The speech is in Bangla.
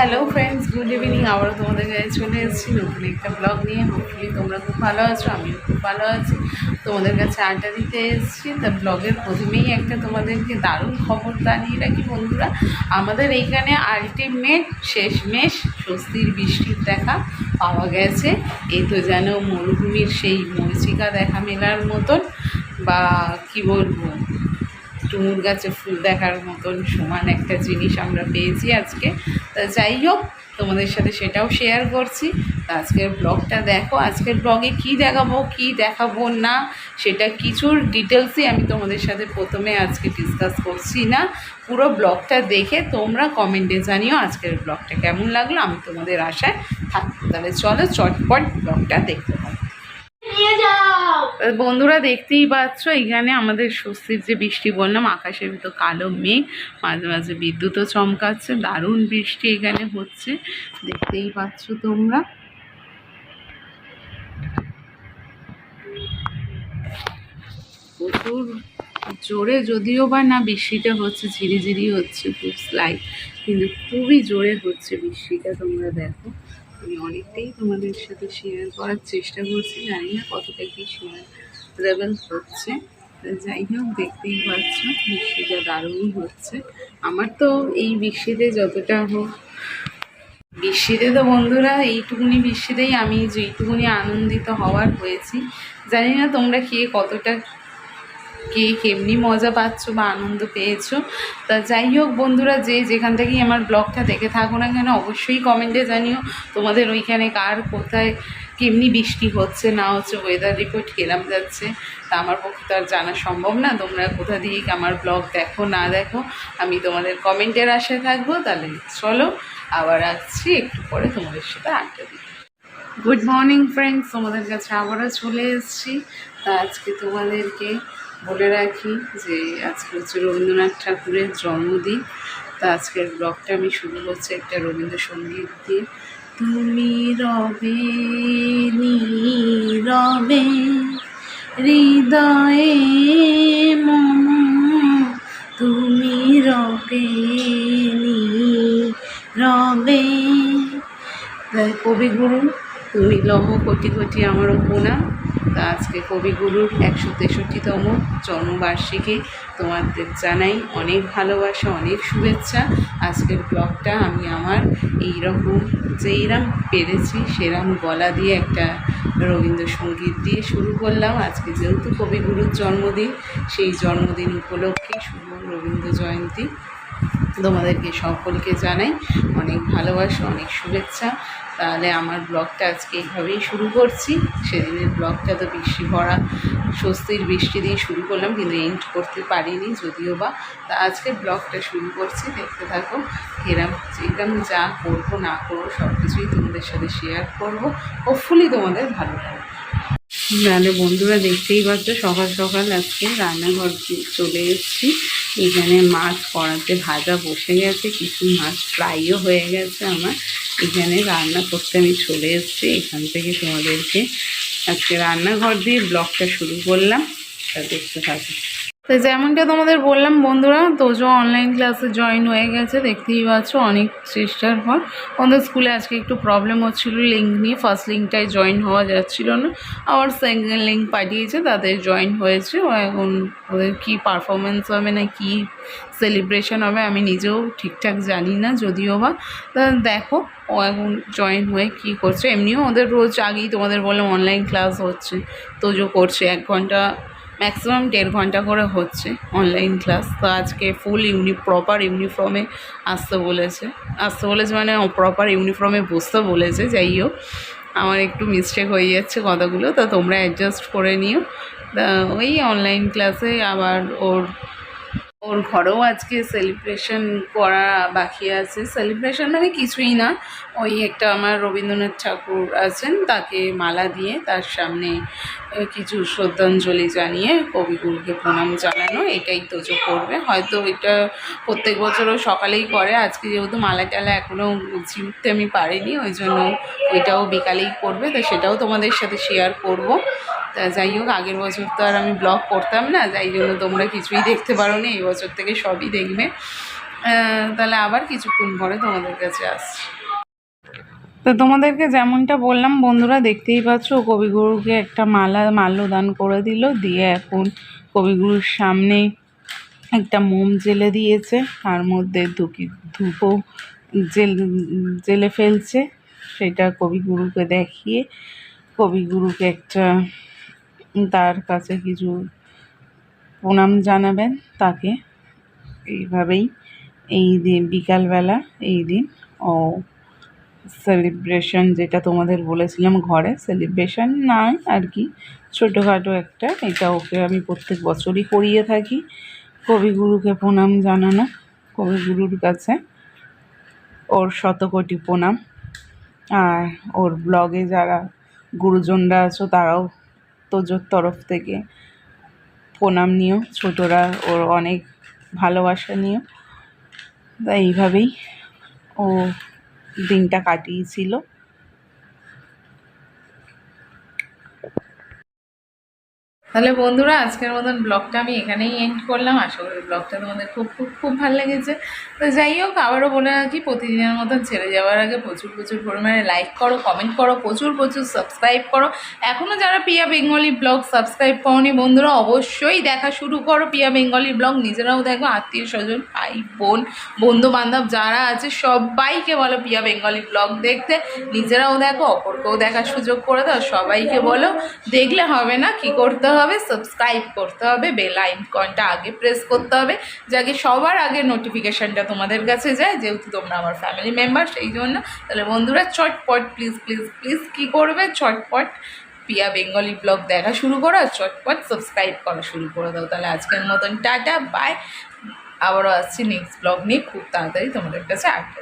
হ্যালো ফ্রেন্ডস গুড ইভিনিং আবারও তোমাদের কাছে চলে এসেছি নতুন একটা ব্লগ নিয়ে। হোপফুলি তোমরা খুব ভালো আছো, আমিও খুব ভালো আছি। তোমাদের কাছে আড্ডা দিতে এসেছি। তা ব্লগের প্রথমেই একটা তোমাদেরকে দারুণ খবর জানিয়ে রাখি, বন্ধুরা। আমাদের এইখানে আলটিমেট শেষমেশ স্বস্তির বৃষ্টির দেখা পাওয়া গেছে। এই তো যেন মরুভূমির সেই মরিচিকা দেখা মেলার মতন বা কি বলব? ডুমুর গাছে ফুল দেখার মতন সমান একটা জিনিস আমরা পেয়েছি আজকে। তা যাই হোক, তোমাদের সাথে সেটাও শেয়ার করছি। তা আজকের ব্লগটা দেখো, আজকের ব্লগে কি দেখাবো কি দেখাবো না, সেটা কিছুর ডিটেলসই আমি তোমাদের সাথে প্রথমে আজকে ডিসকাস করছি না। পুরো ব্লগটা দেখে তোমরা কমেন্টে জানিও আজকের ব্লগটা কেমন লাগল, আমি তোমাদের আশায় থাকব। তাহলে চলো চটপট ব্লগটা দেখতে বন্ধুরা দেখতেই পাচ্ছ, এখানে আমাদের স্বস্তির যে বৃষ্টি বললাম, আকাশের ভিতর কালো মেঘ, মাঝে মাঝে বিদ্যুৎও চমকাচ্ছে, দারুণ বৃষ্টি এখানে হচ্ছে, দেখতেই পাচ্ছ তোমরা। প্রচুর জোরে যদিও বা না, বৃষ্টিটা হচ্ছে, ঝিরিঝিরি হচ্ছে, খুব স্লাইট কিন্তু খুবই জোরে হচ্ছে বৃষ্টিটা, তোমরা দেখো। আমি অনেকটাই তোমাদের সাথে শেয়ার করার চেষ্টা করছি, জানি না কতটা কি শেয়ার লেভেল হচ্ছে। যাই হোক, দেখতেই পাচ্ছ, বৃষ্টিটা দারুণই হচ্ছে। আমার তো এই বৃষ্টিতে যতটা হোক, বৃষ্টিতে তো বন্ধুরা এইটুকুনি বৃষ্টিতেই আমি যেইটুকুনি আনন্দিত হওয়ার হয়েছি। জানি না তোমরা কে কতটা কে কেমনি মজা পাচ্ছ বা আনন্দ পেয়েছ। তা যাই হোক বন্ধুরা, যে যেখান থেকেই আমার ব্লগটা দেখে থাকো না কেন, অবশ্যই কমেন্টে জানিও তোমাদের ওইখানে কার কোথায় কেমনি বৃষ্টি হচ্ছে, না হচ্ছে ওয়েদার রিপোর্ট কেরাম যাচ্ছে। তা আমার পক্ষে তো আর জানা সম্ভব না, তোমরা কোথা দিয়ে আমার ব্লগ দেখো, না দেখো, আমি তোমাদের কমেন্টের আশায় থাকব। তাহলে চলো, আবার আসছি একটু পরে তোমাদের সাথে আড্ডা দিই গুড মর্নিং ফ্রেন্ডস তোমাদের কাছে আবারও চলে এসেছি। তা আজকে তোমাদেরকে বলে রাখি যে আজকে হচ্ছে রবীন্দ্রনাথ ঠাকুরের জন্মদিন। তা আজকের ব্লগটা আমি শুরু করছি একটা রবীন্দ্রসঙ্গীত দিয়ে। তুমি রবে, নীরবে, হৃদয়ে মম। তুমি রবে তাই কবিগুরু, তুমি লহ কোটি কোটি আমার উপনা তা আজকে কবিগুরুর একশো তেষট্টিতম জন্মবার্ষিকী তোমাদের জানাই অনেক ভালোবাসা, অনেক শুভেচ্ছা। আজকের ব্লগটা আমি আমার এই এইরকম যেইরাম পেরেছি সেরাম গলা দিয়ে একটা রবীন্দ্রসঙ্গীত দিয়ে শুরু করলাম। আজকে যেহেতু কবিগুরুর জন্মদিন, সেই জন্মদিন উপলক্ষে শুভ রবীন্দ্র জয়ন্তী। তোমাদেরকে সকলকে জানাই অনেক ভালোবাসা, অনেক শুভেচ্ছা। তাহলে আমার ব্লগটা আজকে এইভাবেই শুরু করছি। সেদিনের ব্লগটা তো বৃষ্টি ভরা, স্বস্তির বৃষ্টি দিয়ে শুরু করলাম, কিন্তু এন্ড করতে পারিনি যদিও বা। তা আজকে ব্লগটা শুরু করছি, দেখতে থাকো। এরম এরম যা করব, না করব সব কিছুই তোমাদের সাথে শেয়ার করব। হোপফুলি তোমাদের ভালো লাগবে। তাহলে বন্ধুরা দেখতেই পাচ্ছ, সকাল সকাল আজকে রান্নাঘর চলে এসেছি। এখানে মাছ কড়াতে ভাজা বসে গেছে, কিছু মাছ ফ্রাইও হয়ে গেছে আমার। এখানে রান্না করতে আমি চলে এসেছি, এখান থেকে তোমাদেরকে আজকে রান্নাঘর দিয়ে ব্লগটা শুরু করলাম। তা দেখতে থাকো। তো যেমনটা তোমাদের বললাম বন্ধুরা তোজো অনলাইন ক্লাসে জয়েন হয়ে গেছে, দেখতেই পাচ্ছ অনেক চেষ্টার পর। ওদের স্কুলে আজকে একটু প্রবলেম হচ্ছিল লিঙ্ক নিয়ে ফার্স্ট লিঙ্কটায় জয়েন হওয়া যাচ্ছিল না। আবার সেকেন্ড লিঙ্ক পাঠিয়েছে, তাদের জয়েন হয়েছে। ও এখন ওদের কী পারফরমেন্স হবে না, কী সেলিব্রেশন হবে, আমি নিজেও ঠিকঠাক জানি না, যদিও বা। দেখো, ও এখন জয়েন হয়ে কী করছে। এমনিও ওদের রোজ আগেই তোমাদের বললাম অনলাইন ক্লাস হচ্ছে তোজো করছে, এক ঘণ্টা ম্যাক্সিমাম দেড় ঘণ্টা করে হচ্ছে অনলাইন ক্লাস তো আজকে ফুল ইউনি প্রপার ইউনিফর্মে আসতে বলেছে। আসতে বলেছে মানে প্রপার ইউনিফর্মে বসতে বলেছে, যাই হোক। আমার একটু মিস্টেক হয়ে যাচ্ছে কথাগুলো, তা তোমরা অ্যাডজাস্ট করে নিও। তা ওই অনলাইন ক্লাসে আবার ওর ওর ঘরেও আজকে সেলিব্রেশন করা বাকি আছে। সেলিব্রেশন মানে কিছুই না। ওই একটা আমার রবীন্দ্রনাথ ঠাকুর আছেন, তাকে মালা দিয়ে তার সামনে কিছু শ্রদ্ধাঞ্জলি জানিয়ে কবিগুরুকে প্রণাম জানানো, এটাই তোজো করবে। হয়তো এটা প্রত্যেক বছরও সকালেই করে, আজকে যেহেতু মালা টালা এখনও গুছিয়ে উঠতে আমি পারিনি, ওই জন্য ওইটাও বিকালেই করবে, তো সেটাও তোমাদের সাথে শেয়ার করব। তা যাই হোক, আগের বছর তো আর আমি ব্লগ করতাম না, যাই জন্য তোমরা কিছুই দেখতে পারো নি এই বছর থেকে সবই দেখবে। তাহলে আবার কিছুক্ষণ পরে তোমাদের কাছে আসছি। তো তোমাদেরকে যেমনটা বললাম, বন্ধুরা দেখতেই পাচ্ছ, কবিগুরুকে একটা মালা মাল্যদান করে দিল, দিয়ে এখন কবিগুরুর সামনে একটা মোম জেলে দিয়েছে, তার মধ্যে ধুকি ধূপও জেল, জেলে ফেলছে, সেটা কবিগুরুকে দেখিয়ে কবিগুরুকে একটা তার কাছে কিছু প্রণাম জানাবেন তাকে। এইভাবেই এই দিন, বিকালবেলা এই দিন, ও সেলিব্রেশন যেটা তোমাদের বলেছিলাম ঘরে সেলিব্রেশন নয় আর কি, ছোটোখাটো একটা। এটা ওকে আমি প্রত্যেক বছরই করিয়ে থাকি। কবিগুরুকে প্রণাম জানানো, কবিগুরুর কাছে ওর শতকোটি প্রণাম। আর ওর ব্লগে যারা গুরুজনরা আছো, তারাও তোজোর তরফ থেকে। প্রণাম নিও, ছোটরা ওর অনেক ভালোবাসা নিও। তা এইভাবেই ও দিনটা কাটিয়েছিল। তাহলে বন্ধুরা, আজকের মতন ব্লগটা আমি এখানেই এন্ড করলাম। আশা করি ব্লগটা তোমাদের খুব খুব খুব ভালো লেগেছে। তো যাই হোক, আবারও বলে রাখি, প্রতিদিনের মতন ছেড়ে যাওয়ার আগে প্রচুর প্রচুর পরিমাণে লাইক করো কমেন্ট করো, প্রচুর প্রচুর সাবস্ক্রাইব করো। এখনও যারা পিয়া বেঙ্গলি ব্লগ সাবস্ক্রাইব করনি বন্ধুরা, অবশ্যই দেখা শুরু করো পিয়া বেঙ্গলি ব্লগ নিজেরাও দেখো, আত্মীয় স্বজন, ভাই, বোন বন্ধু বান্ধব যারা আছে, সবাইকে বলো পিয়া বেঙ্গলি ব্লগ দেখতে। নিজেরাও দেখো, অপরকেও দেখার সুযোগ করে দাও, সবাইকে বলো। দেখলে হবে না, কি করতে হবে? সাবস্ক্রাইব করতে হবে বেল আইকনটা আগে প্রেস করতে হবে, যাকে সবার আগে নোটিফিকেশানটা তোমাদের কাছে যায়, যেহেতু তোমরা আমার ফ্যামিলি মেম্বার সেই জন্য। তাহলে বন্ধুরা, চটপট প্লিজ প্লিজ প্লিজ কী করবে? চটপট পিয়া বেঙ্গলি ব্লগ দেখা শুরু করো আর চটপট সাবস্ক্রাইব করা শুরু করে দাও। তাহলে আজকের মতন টাটা বাই আবারও আসছি নেক্সট ব্লগ নিয়ে, খুব তাড়াতাড়ি তোমাদের কাছে আটকে